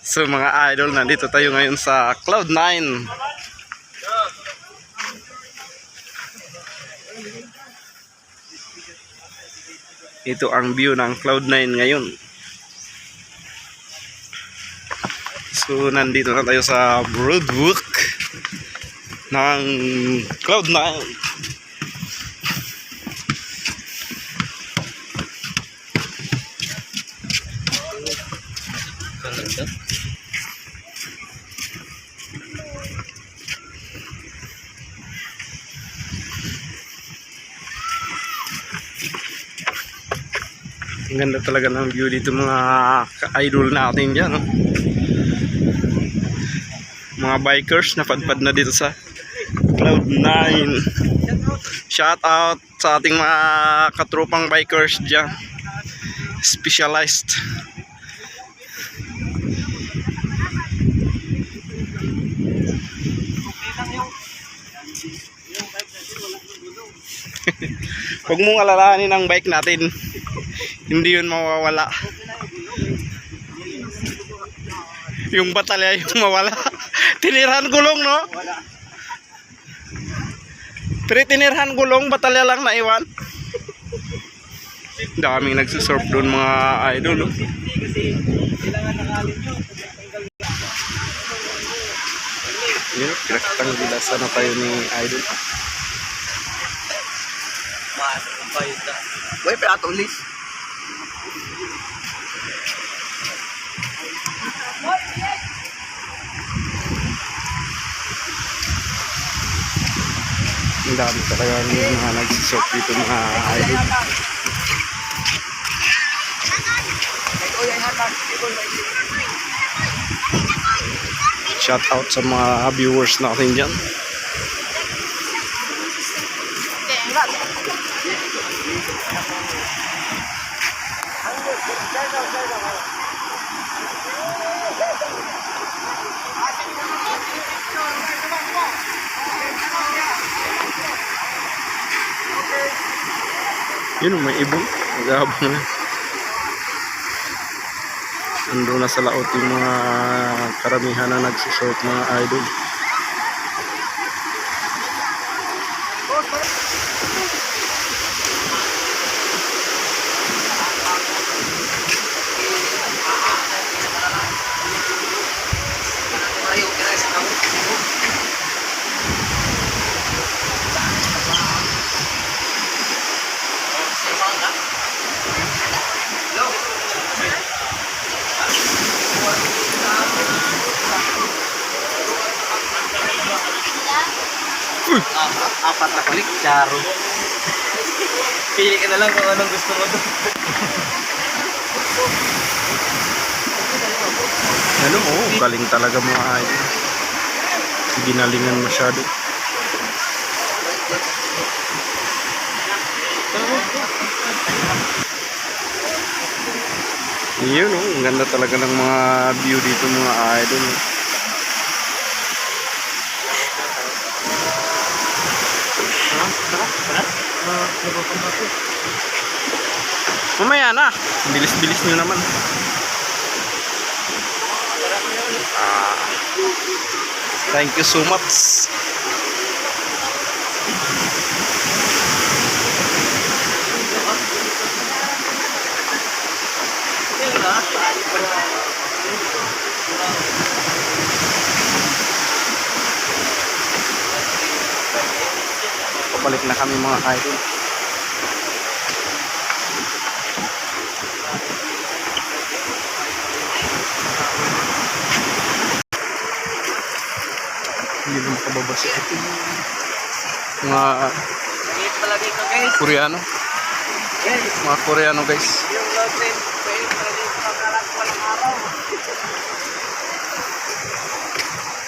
So mga idol, nandito tayo ngayon sa Cloud9. Ito ang view ng Cloud9 ngayon. So nandito na tayo sa Broadwalk ng Cloud9. Ang ganda talaga ng view dito mga ka-idol natin dyan. No? Mga bikers na padpad na dito sa Cloud9. Shout out sa ating mga katropang bikers dyan. Specialized. Huwag mong alalahanin ang bike natin. Hindi yun mawawala. Yung batalya yung mawala. Tinirhan gulong, no? Pero tinirhan gulong, batalya lang naiwan. Daming nagsusurf doon mga idol. No? Yun, pinagtanggilasan na tayo ni idol. Uy, pala Ang dami talaga ng mga nagsusurf dito mga idol. Shout out sa mga viewers natin dyan. Yun, may ibon. Nag-aabang na. Ando na sa laot yung mga karamihan na nagsusort mga idol. Apat na kulik, charo. Pili ka na lang kung anong gusto mo doon. Ano mo, galing talaga mga idol. Ginalingan masyado. Yun oh, ang ganda talaga ng mga view dito mga idol. oh. Mamaya na. Bilis-bilis nyo naman. Ah, thank you so much. Pabalik na kami mga idol. Makababa si ate. Mga. Koreano. Guys, Mga Koreano guys.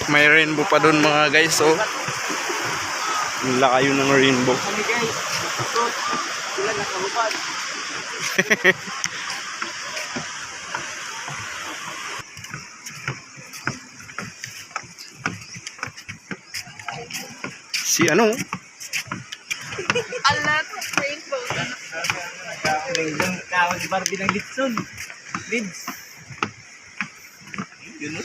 May rainbow pa doon mga guys. So, ang lakayo ng rainbow. Kami guys, sila nakahubad. Si ano? Alat, rainbow. Rainbow, tao. Tawag si Barbie ng Litson. Lids. Yun o.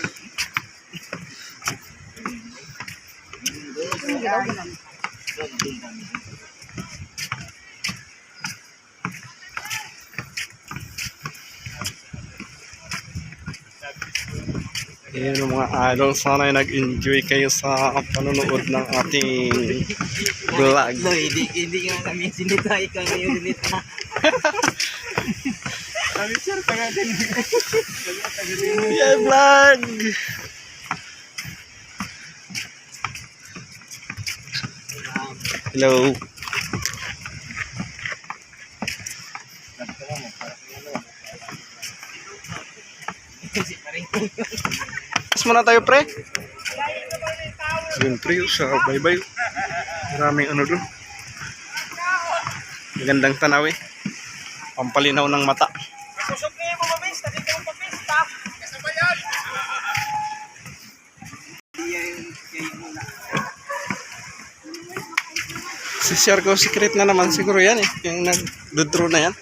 Ayan mga idol. Sana ay nag-enjoy kayo sa panonood ng ating vlog. No, hindi, hindi nga kami sinita. Ikaw na yung sinita. Sabi sir, pangalan. Yeah, vlog! Hello. Mas muna tayo pre. Yun pre, sa bye-bye. Maraming ano doon. Magandang tanaw eh. Pampalinaw ng mata. Si Sharko secret na naman siguro yan eh. Yung nag-draw na yan.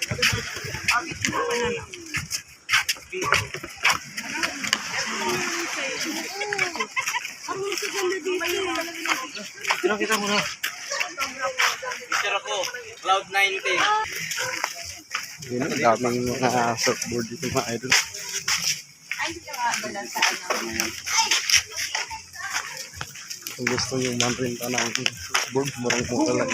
Pero kita mo na. Picture ako. Cloud 19. Yun, ang daming mga surfboard dito mga idol. Kung gusto nyo man rin ng surfboard, murang-mura lang.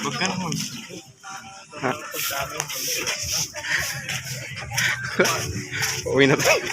Huwag ka naman. Ha? Uwi na tayo.